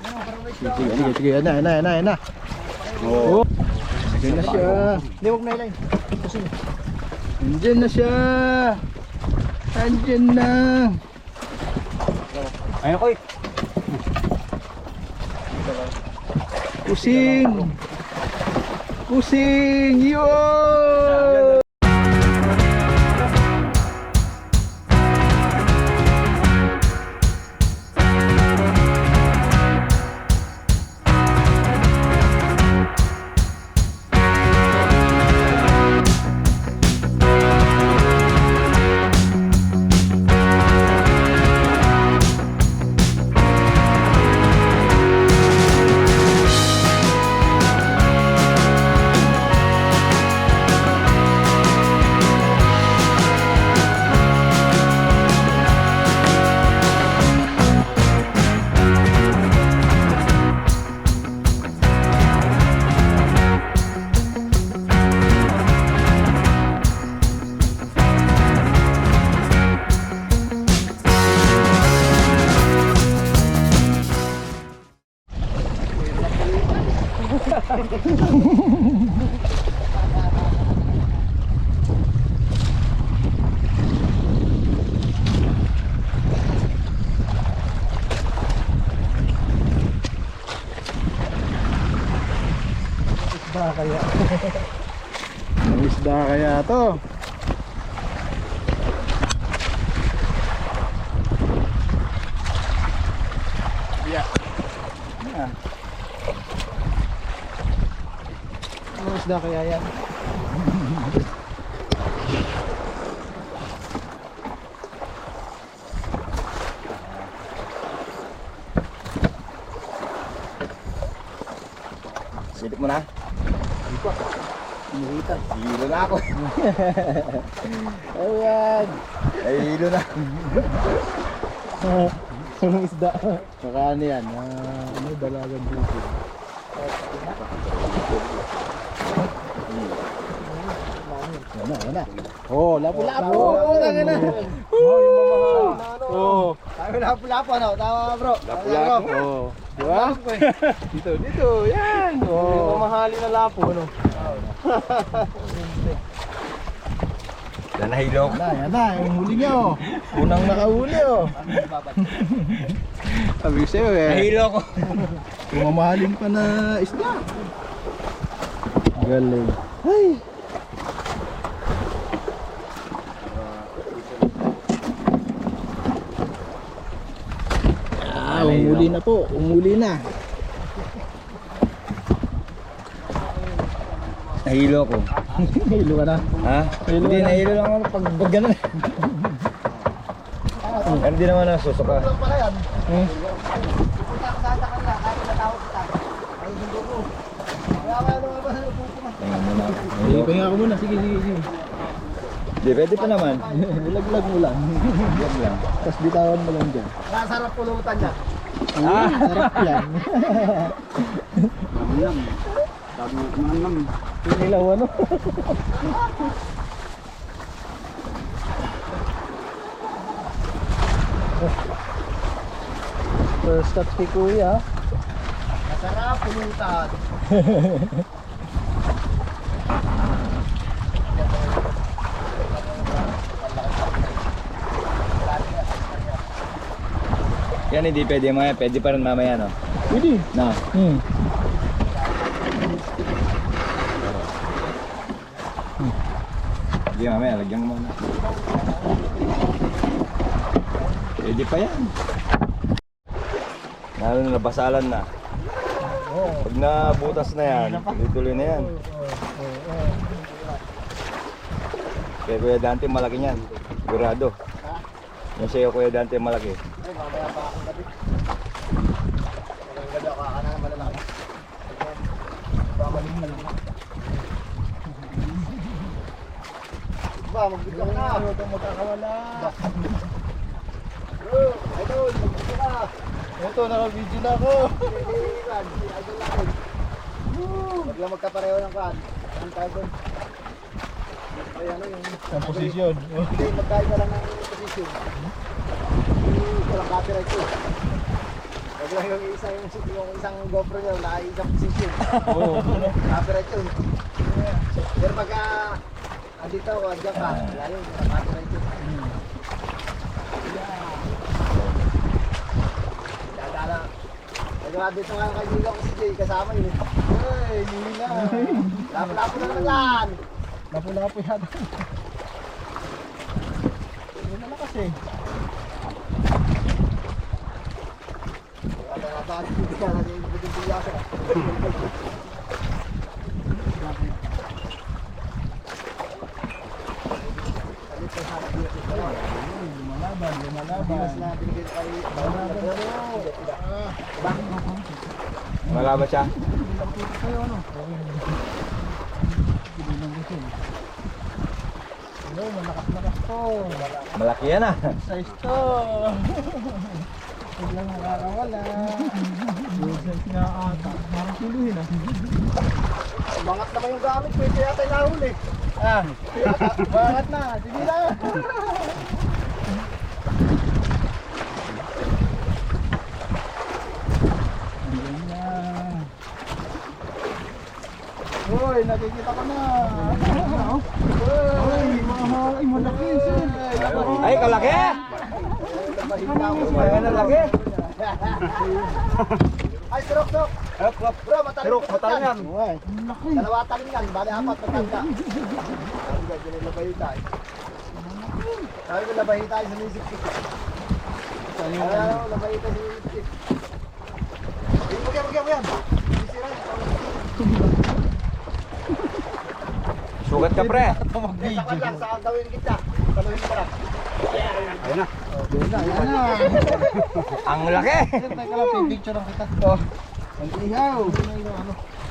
Sige, sige, sige. Yan na, yan na, yan na, yan na. Oo. Nandiyan na siya. Hindi, huwag na ilan. Nandiyan na siya. Nandiyan na. Ayun ko eh. Pusing. Pusing. Yo! Isda kaya to. Ano isda kaya yan? Silip mo na. Inuwitan. Hilo na ako. Ayan. Ay, hilo na. Anong isda? Saka ano yan? ah, ano, dalagang buko. Yan na. Oh, lapo-lapo. Oh, tanga na. Oh, Oh, Tayo lapo-lapo ano? Tama bro. lapo-lapo. Oh. Di ba? Dito, dito. Yan. Oh. Oh. Mamahali na lapo ano? Yan na, hilo. Yan na. Yung huli niya, oh. Unang nakahuli, oh. Sabi ko sa'yo, eh. Nahilo ko. Kung mamahalin pa na isda. Galing. Ay. Ah, umuli na po. Umuli na. Nahilo ko. Hilo ka na. Ha? Nahilo Hindi, nahilo lang ako pag, pag ganun. Pero di naman. Hmm. Tingnan mo na. Sige, pahinga ako muna. Sige, sige, sige. Di, pwede pa naman. Bilaglag mo lang. Tapos bitawan mo lang dyan. Nasarap pulutan niya. Ah, sarap yan. Yung ilaw ano? First touch kay kuya. Nasarap pulutan. Yan hindi pwede mamaya. Pwede pa rin mamaya, no? Pwede. Na. Hmm. Hindi mamaya. Lagyan mo na. Pwede pa yan. Lalo na nabasalan na. Pag nabutas na yan, tuloy na yan. Kaya Kuya Dante malaki niyan. Sigurado. Yung sa'yo Kuya Dante malaki. Ay, mamaya pa gabi. Magandang gabi ako kaka na malalaki. Pamaling mo lang. Ba, magbigyan na. Ano itong magkakawala? Bro, idol. Ito, naka-video na ako. Kaibigan, si idol natin. Huwag lang magkapareho ng kan. Ang tayo doon. Ay, ano yung... Ang posisyon. Hindi, magkain ka lang ng position. Walang copyright ko. Pag Wag lang yung isa yung, yung isang GoPro niya, wala isang position. Oo. Copyright yun. Pero pagka andito, andyan ka, wala yun, copyright yun. Dadala. Nagawa dito nga ang kaibigan ko si Jay, kasama yun. Hey, hindi na. Lapo-lapo na naman yan. Lapo-lapo yata. Hindi na kasi. Wala na ba? Hindi ka na yung biyasan. Alit ka sana Lumalaban, lumalaban. Bilas na binigyan kay Malaban siya. Hello, malakas-lakas to. Malaki yan ah. Size to. Huwag lang nakakawala. Size nga ata. Parang kiluhin ah. Mangat naman yung gamit, pwede yata yung nahuli. Ah, bakit na? Sige na. Uy, nakikita ko na. Ay, malaki. Ay, kalaki! Mahinga ako. Ayan ang laki. Ay, sirok, sirok. Bro, matalim Sirok, matalim yan. Dalawa talim yan, bali apat matanda. Ang ganda nila labahita eh. Sabi ko labahita ay sumisip-sip. Saan Ay, yung ano, labahita sumisip-sip. Ay, Bugyan, bugyan, bugyan. Sisira yan. Sugat ka pre. Sa gawin kita. Taluhin mo lang. Ayan na, ayan na. Ang laki. Teka lang, picture lang kita. Oh, mag-ihaw.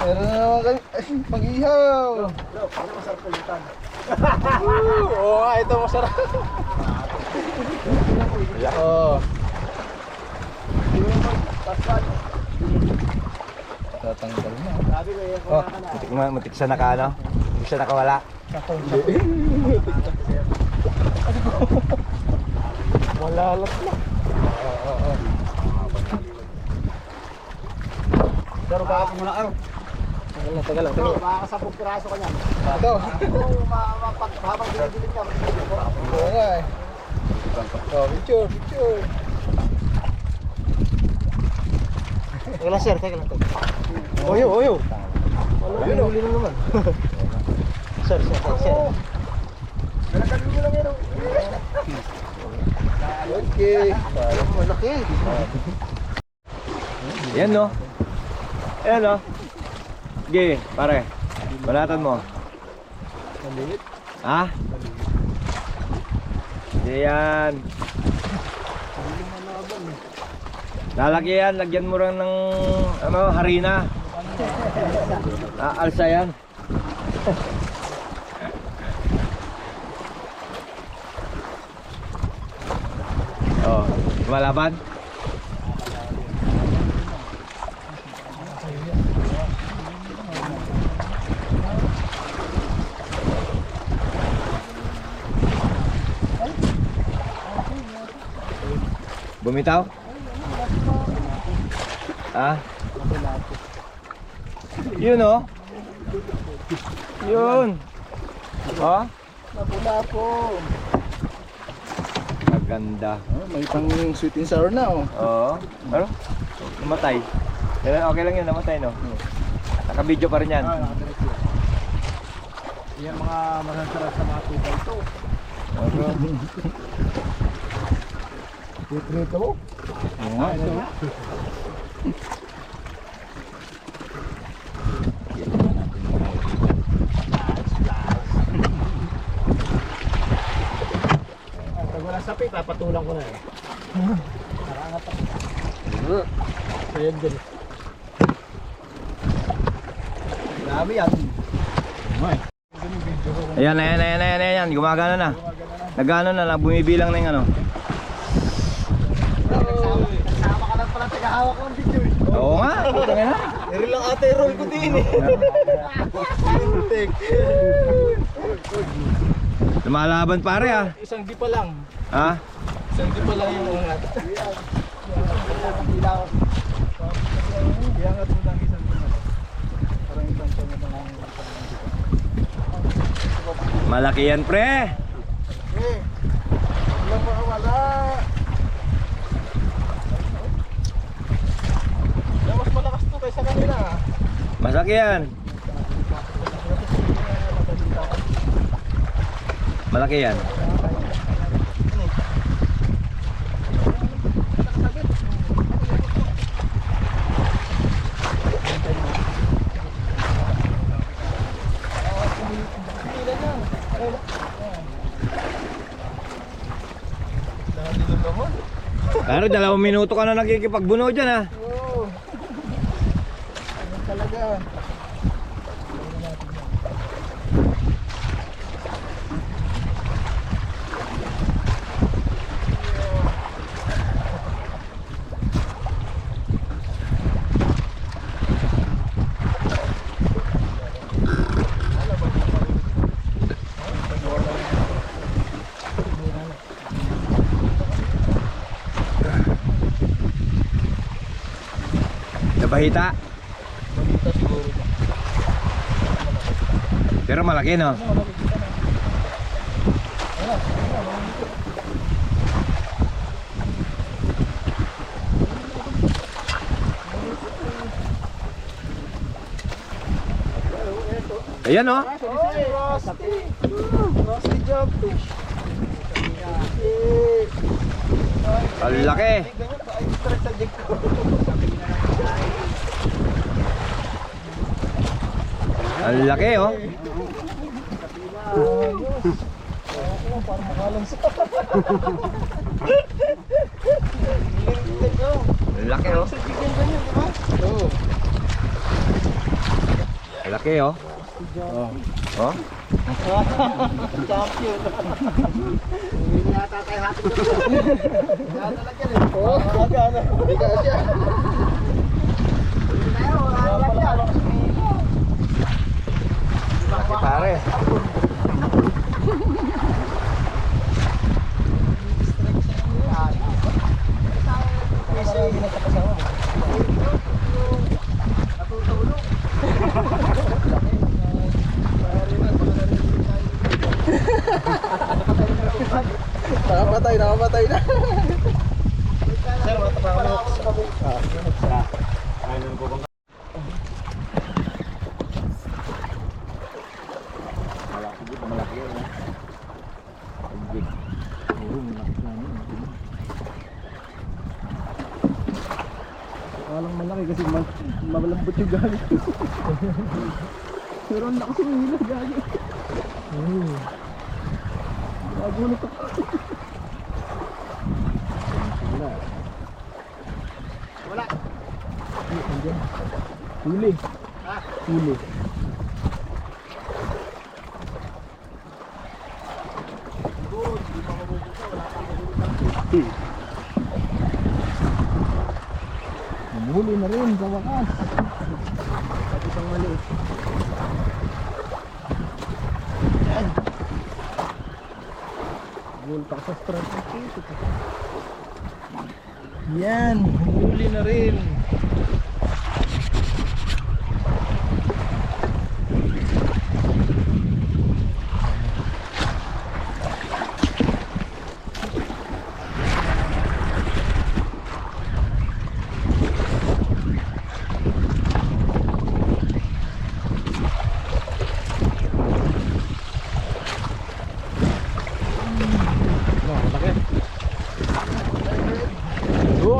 Meron na naman. Ay, mag-ihaw. Bro, ano masarap pulutan? Oo, oh, ito masarap. Oh. Pascual. Tatanggal na. Oh, kuha ka na. mutik, ma- mutik siya naka ano? Mutik siya nakawala. Malalat na. Pero baka muna araw. Tagal na, tagal lang. Bro, baka sa piraso ka niyan. Ito. Kung habang binibilit ka, binibilit ko. Oo nga eh. Oh, picture, picture. Teka lang sir, teka lang. Oyo, oyo. Ayun, huli na naman. sir, sir, sir, sir. Nalagyan mo lang yun. oh. Okay. Parang malaki. Yan no. Yan no. Sige, pare. Balatan mo. Maliit. Ha? Sige yan. Lalaki yan, lagyan mo rin ng ano, harina. Ah, alsa yan. Lumalaban? Bumitaw? Ah? Yun oh. Yun. Oh, Napula po. Maganda. Oh, may pang sweet and sour na oh. Oo. Ano? Namatay. Okay lang yun, namatay no? Naka-video pa rin yan. Yan mga masasarap sa mga tubay to. Oo. Ito mo? Oo nga, ito. Pag wala sapi, papatulang ko na eh. Ayan din. Dami yan. Ayan, ayan, ayan, ayan, ayan, gumagana na. Nagano na lang, bumibilang na yung ano. Nagsama, ka lang pala tagahawak ng video eh. Oo nga, puta nga na. Eri lang ate, roll ko din eh. Lumalaban pare ah. Isang di pa lang. Ha? Isang di pa lang yung ungat. Malaki yan pre. Pre. Wala pa wala. Mas malakas to kaysa kanila. Ah. Masakyan. Malaki yan. Pero dalawang minuto ka na nakikipagbuno dyan ha. Nabahita. Balita siguro. Pero malaki no. Ayan Jobfish! Ang laki. Ganyan pa, ay stress sa ko. Ang laki oh. Ayos. Parang ko. Laki oh. Sa laki oh. Oh. Champion. Hindi yata tayo happy ko. Kaya talaga eh. Oo, aga na. Bigas siya. Tayo, wala lang yan. Laki pare. Kasi hindi na sa kasama mo. Nakapatay, nakapatay na. Sir, matapa ko na. Walang malaki kasi mal malambot yung gali. Pero ang lakas ng hila gali. Hmm. Nagulat ako. Wala. Huli. Huli. Huli na rin sa wakas. At isang maliit. Gul pa sa ko. Yan, huli na rin.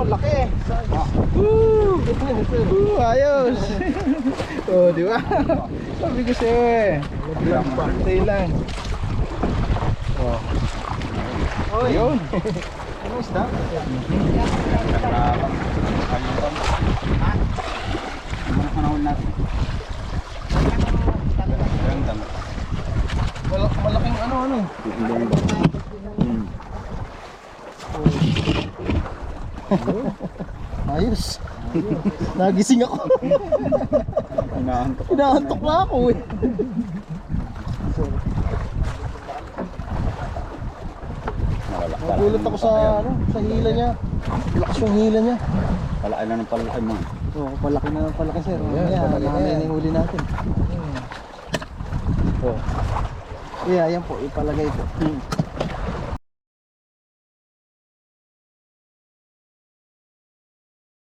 Oh, laki. Woo! Woo, ayos. Oh, di ba? Sabi ko sa'yo eh. Bantay lang. Oh. Oh, yun. ano isda? Malak malaking ano ano. Ayos. Nagising ako. Inaantok. Inaantok na ako eh. Nagulat ako sa ano, sa hila niya. Lakas yung hila niya. Palaki na ng palaki mo. Oo, palaki na ng palaki sir. Yan, Yan, palaki na yung huli natin. Oh. Yeah, yan po, ipalagay po.